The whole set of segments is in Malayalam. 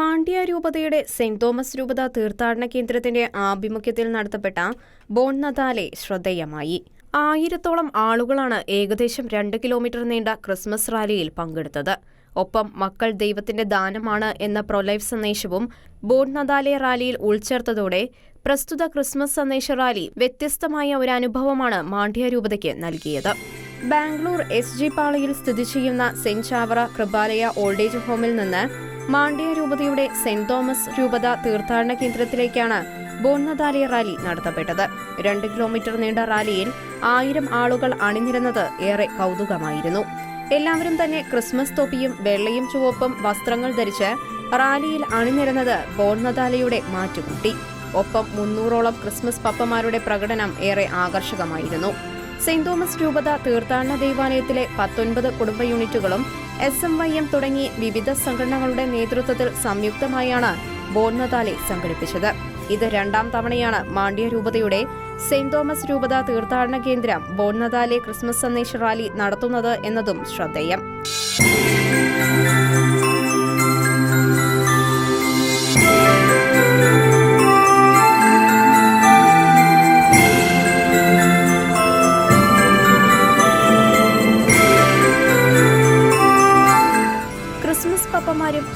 മാണ്ഡ്യ രൂപതയുടെ സെന്റ് തോമസ് രൂപത തീർത്ഥാടന കേന്ദ്രത്തിന്റെ ആഭിമുഖ്യത്തിൽ നടത്തപ്പെട്ട ബോൺ നദാലെ ശ്രദ്ധേയമായി. ആയിരത്തോളം ആളുകളാണ് ഏകദേശം രണ്ട് കിലോമീറ്റർ നീണ്ട ക്രിസ്മസ് റാലിയിൽ പങ്കെടുത്തത്. ഒപ്പം മക്കൾ ദൈവത്തിന്റെ ദാനമാണ് എന്ന പ്രൊലൈഫ് സന്ദേശവും ബോൺ നദാലെ റാലിയിൽ ഉൾച്ചേർത്തതോടെ പ്രസ്തുത ക്രിസ്മസ് സന്ദേശ റാലി വ്യത്യസ്തമായ ഒരു അനുഭവമാണ് മാണ്ഡ്യ രൂപതയ്ക്ക് നൽകിയത്. ബാംഗ്ലൂർ എസ് ജി പാളയിൽ സ്ഥിതി ചെയ്യുന്ന സെന്റ് ചാവറ കൃപാലയ ഓൾഡേജ് ഹോമിൽ നിന്ന് മാണ്ഡ്യ രൂപതയുടെ സെന്റ് തോമസ് രൂപത തീർത്ഥാടന കേന്ദ്രത്തിലേക്കാണ് ബോൺനദാലിയ റാലി നടത്തപ്പെട്ടത്. രണ്ട് കിലോമീറ്റർ നീണ്ട റാലിയിൽ ആയിരം ആളുകൾ അണിനിരന്നത് ഏറെ കൗതുകമായിരുന്നു. എല്ലാവരും തന്നെ ക്രിസ്മസ് തൊപ്പിയും വെള്ളയും ചുവപ്പും വസ്ത്രങ്ങൾ ധരിച്ച് റാലിയിൽ അണിനിരന്നത് ബോൺനദാലയുടെ മാറ്റുകൂട്ടി. ഒപ്പം മുന്നൂറോളം ക്രിസ്മസ് പപ്പമാരുടെ പ്രകടനം ഏറെ ആകർഷകമായിരുന്നു. സെന്റ് തോമസ് രൂപത തീർത്ഥാടന ദേവാലയത്തിലെ പത്തൊൻപത് കുടുംബ യൂണിറ്റുകളും എസ് എം വൈ എം തുടങ്ങി വിവിധ സംഘടനകളുടെ നേതൃത്വത്തിൽ സംയുക്തമായാണ് ബോർണതാലെ സംഘടിപ്പിച്ചത്. ഇത് രണ്ടാം തവണയാണ് മാണ്ഡ്യ രൂപതയുടെ സെന്റ് തോമസ് രൂപത തീർത്ഥാടന കേന്ദ്രം ബോൺനതാലെ ക്രിസ്മസ് സന്ദേശ റാലി നടത്തുന്നത് എന്നതും ശ്രദ്ധേയം.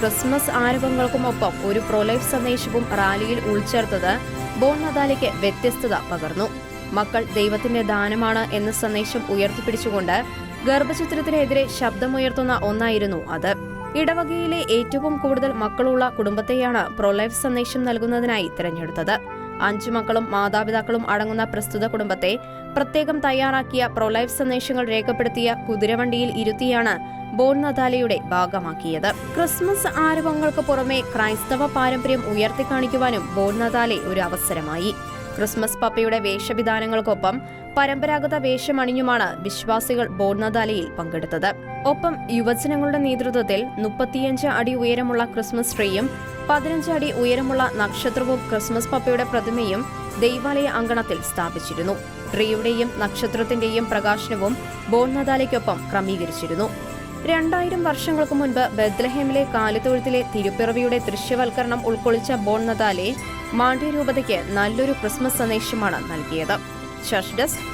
ക്രിസ്മസ് ആരവങ്ങൾക്കുമൊപ്പം ഒരു പ്രൊലൈഫ് സന്ദേശവും റാലിയിൽ ഉൾച്ചേർത്തത് ബോൺ നദാലയ്ക്ക് വ്യത്യസ്തത പകർന്നു. മക്കൾ ദൈവത്തിന്റെ ദാനമാണ് എന്ന സന്ദേശം ഉയർത്തിപ്പിടിച്ചുകൊണ്ട് ഗർഭചിത്രത്തിനെതിരെ ശബ്ദമുയർത്തുന്ന ഒന്നായിരുന്നു അത്. ഇടവകയിലെ ഏറ്റവും കൂടുതൽ മക്കളുള്ള കുടുംബത്തെയാണ് പ്രൊലൈഫ് സന്ദേശം നൽകുന്നതിനായി തിരഞ്ഞെടുത്തത്. അഞ്ചു മക്കളും മാതാപിതാക്കളും അടങ്ങുന്ന പ്രസ്തുത കുടുംബത്തെ പ്രത്യേകം തയ്യാറാക്കിയ പ്രൊലൈഫ് സന്ദേശങ്ങൾ രേഖപ്പെടുത്തിയ കുതിരവണ്ടിയിൽ ഇരുത്തിയാണ് ബോൺ നദാലയുടെ ഭാഗമാക്കിയത്. ക്രിസ്മസ് ആരവങ്ങൾക്ക് പുറമെ ക്രൈസ്തവ പാരമ്പര്യം ഉയർത്തിക്കാണിക്കുവാനും ബോൺ നദാലെ ഒരു അവസരമായി. ക്രിസ്മസ് പപ്പയുടെ വേഷവിധാനങ്ങൾക്കൊപ്പം പരമ്പരാഗത വേഷമണിഞ്ഞുമാണ് വിശ്വാസികൾ ബോർണദാലയിൽ പങ്കെടുത്തത്. ഒപ്പം യുവജനങ്ങളുടെ നേതൃത്വത്തിൽ മുപ്പത്തിയഞ്ച് അടി ഉയരമുള്ള ക്രിസ്മസ് ട്രീയും പതിനഞ്ച് അടി ഉയരമുള്ള നക്ഷത്രവും ക്രിസ്മസ് പപ്പയുടെ പ്രതിമയും ദൈവാലയ അങ്കണത്തിൽ സ്ഥാപിച്ചിരുന്നു. ട്രീയുടെയും നക്ഷത്രത്തിന്റെയും പ്രകാശനവും ബോൺനദാലയ്ക്കൊപ്പം ക്രമീകരിച്ചിരുന്നു. രണ്ടായിരം വർഷങ്ങൾക്ക് മുൻപ് ബദ്ലഹേമിലെ കാലിത്തൊഴുത്തിലെ തിരുപ്പിറവിയുടെ ദൃശ്യവൽക്കരണം ഉൾക്കൊള്ളിച്ച ബോൺനദാലെ മാണ്ഡ്യരൂപതയ്ക്ക് മാണ്ഡ്യ രൂപതയ്ക്ക് നല്ലൊരു ക്രിസ്മസ് സന്ദേശമാണ് നൽകിയത്. Church desk